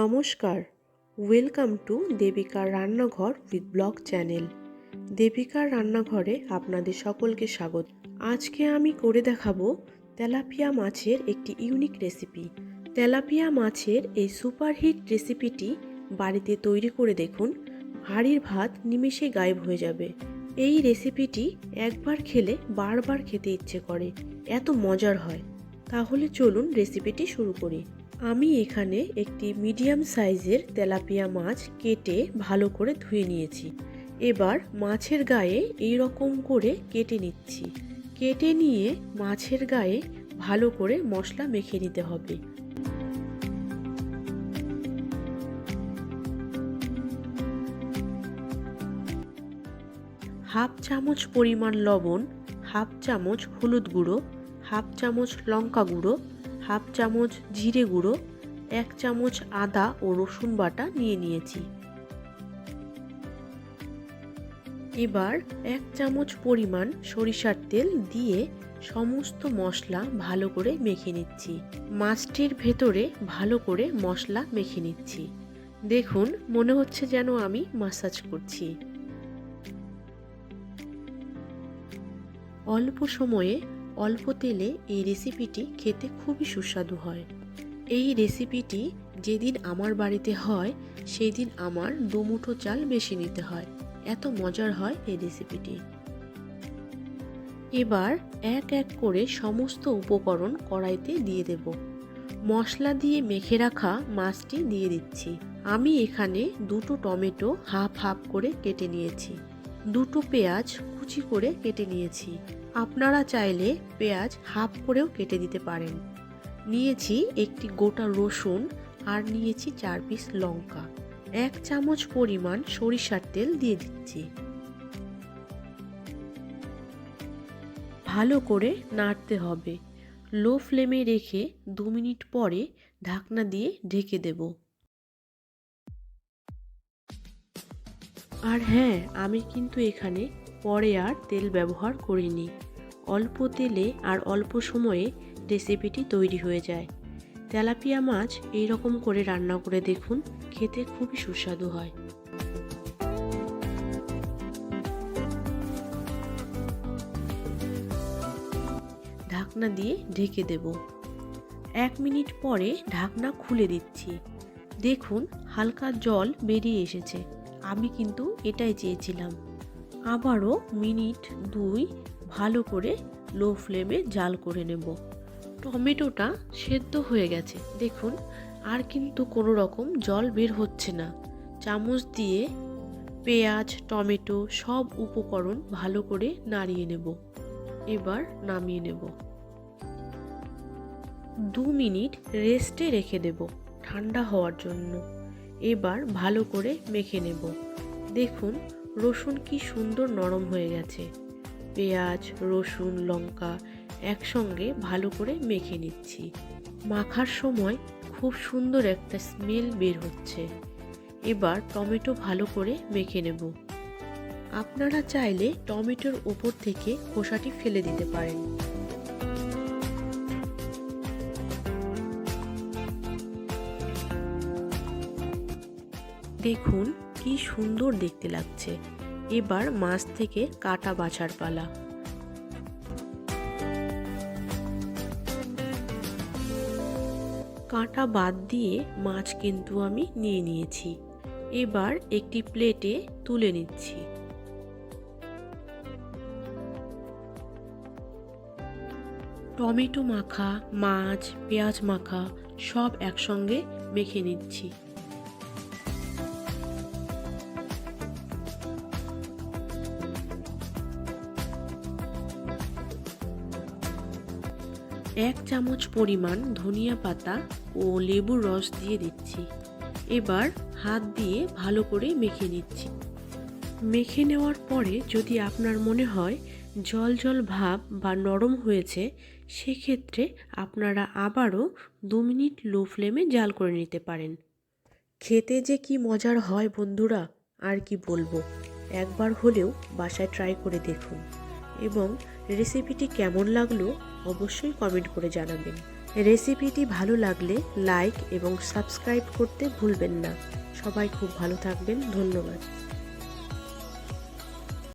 নমস্কার। Welcome to দেবিকার রান্নাঘর with blog channel দেবিকার রান্নাঘরে আপনাদের সকলকে স্বাগত। আজকে আমি করে দেখাবো তেলাপিয়া মাছের একটি ইউনিক রেসিপি তেলাপিয়া মাছের এই সুপারহিট রেসিপিটি বাড়িতে তৈরি করে দেখুন, হাড়ির ভাত নিমেষে গায়েব হয়ে যাবে। এই রেসিপিটি একবার খেলে বারবার খেতে ইচ্ছে করে, এত মজার হয়। তাহলে চলুন রেসিপিটি শুরু করি। আমি এখানে একটি মিডিয়াম সাইজের তেলাপিয়া মাছ কেটে ভালো করে ধুয়ে নিয়েছি। এবার মাছের গায়ে এই রকম করে কেটে নিচ্ছি। কেটে নিয়ে মাছের গায়ে ভালো করে মশলা মেখে নিতে হবে। হাফ চামচ পরিমাণ লবণ, হাফ চামচ হলুদ গুঁড়ো, হাফ চামচ লঙ্কা গুঁড়ো হাফ চামচ জিরে গুঁড়ো, এক চামচ আদা ও রসুন বাটা নিয়ে নিয়েছি। এবার এক চামচ পরিমাণ সরিষার তেল দিয়ে সমস্ত মশলা ভালো করে মেখে নিচ্ছি। মাছটির ভেতরে ভালো করে মশলা মেখে নিচ্ছি। দেখুন, মনে হচ্ছে যেন আমি মাসাজ করছি। অল্প সময়ে অল্প তেলে এই রেসিপিটি খেতে খুবই সুস্বাদু হয়। এই রেসিপিটি যেদিন আমার বাড়িতে হয় সেই দিন আমার দুমুঠো চাল বেশি নিতে হয়। এত মজার হয় এই রেসিপিটি। এবার এক এক করে সমস্ত উপকরণ কড়াইতে দিয়ে দেব। মশলা দিয়ে মেখে রাখা মাছটি দিয়ে দিচ্ছি। আমি এখানে দুটো টমেটো হাফ হাফ করে কেটে নিয়েছি। দুটো পেঁয়াজ কুচি করে কেটে নিয়েছি। আপনারা চাইলে পেঁয়াজ হাফ করেও কেটে দিতে পারেন। নিয়েছি একটি গোটা রসুন আর নিয়েছি চার পিস লঙ্কা। এক চামচ পরিমাণ সরিষার তেল দিয়ে দিচ্ছি। ভালো করে নাড়তে হবে। লো ফ্লেমে রেখে দু মিনিট পরে ঢাকনা দিয়ে ঢেকে দেব। আর হ্যাঁ আমি কিন্তু এখানে পরে আর তেল ব্যবহার করিনি। অল্প তেলে আর অল্প সময়ে রেসিপিটি তৈরি হয়ে যায়। তেলাপিয়া মাছ এই রকম করে রান্না করে দেখুন, খেতে খুবই সুস্বাদু হয়। ঢাকনা দিয়ে ঢেকে দেব। এক মিনিট পরে ঢাকনা খুলে দিচ্ছি। দেখুন, হালকা জল বেরিয়ে এসেছে। আমি কিন্তু এটাই চেয়েছিলাম। আবারও মিনিট দুই ভালো করে লো ফ্লেমে জাল করে নেব। টমেটোটা সেদ্ধ হয়ে গেছে। দেখুন, আর কিন্তু কোনো রকম জল বের হচ্ছে না। চামচ দিয়ে পেঁয়াজ, টমেটো সব উপকরণ ভালো করে নাড়িয়ে নেব। এবার নামিয়ে নেব। দু মিনিট রেস্টে রেখে দেব ঠান্ডা হওয়ার জন্য। এবার ভালো করে মেখে নেব। দেখুন রসুন কি সুন্দর নরম হয়ে গেছে। পেঁয়াজ, রসুন, লঙ্কা একসঙ্গে ভালো করে মেখে নিচ্ছি। মাখার সময় খুব সুন্দর একটা স্মেল বের হচ্ছে। এবার টমেটো ভালো করে মেখে নেব। আপনারা চাইলে টমেটোর ওপর থেকে খোসাটি ফেলে দিতে পারেন। দেখুন কি সুন্দর দেখতে লাগছে। এবার মাছ থেকে কাটা বাছার পালা। কাঁটা বাদ দিয়ে মাছ কিন্তু আমি নিয়ে নিয়েছি। এবার একটি প্লেটে তুলে নিচ্ছি। টমেটো মাখা, মাছ, পেঁয়াজ মাখা সব একসঙ্গে মেখে নিচ্ছি। এক চামচ পরিমাণ ধনিয়া পাতা ও লেবুর রস দিয়ে দিচ্ছি। এবার হাত দিয়ে ভালো করে মেখে নিচ্ছি। মেখে নেওয়ার পরে যদি আপনার মনে হয় জল জল ভাব বা নরম হয়েছে, সেক্ষেত্রে আপনারা আবারও দু মিনিট লো ফ্লেমে জাল করে নিতে পারেন। খেতে যে কি মজার হয় বন্ধুরা, আর কি বলব? একবার হলেও বাসায় ট্রাই করে দেখুন। এবং রেসিপিটি কেমন লাগল অবশ্যই কমেন্ট করে জানাবেন। রেসিপিটি ভালো লাগলে লাইক এবং সাবস্ক্রাইব করতে ভুলবেন না। সবাই খুব ভালো থাকবেন। ধন্যবাদ।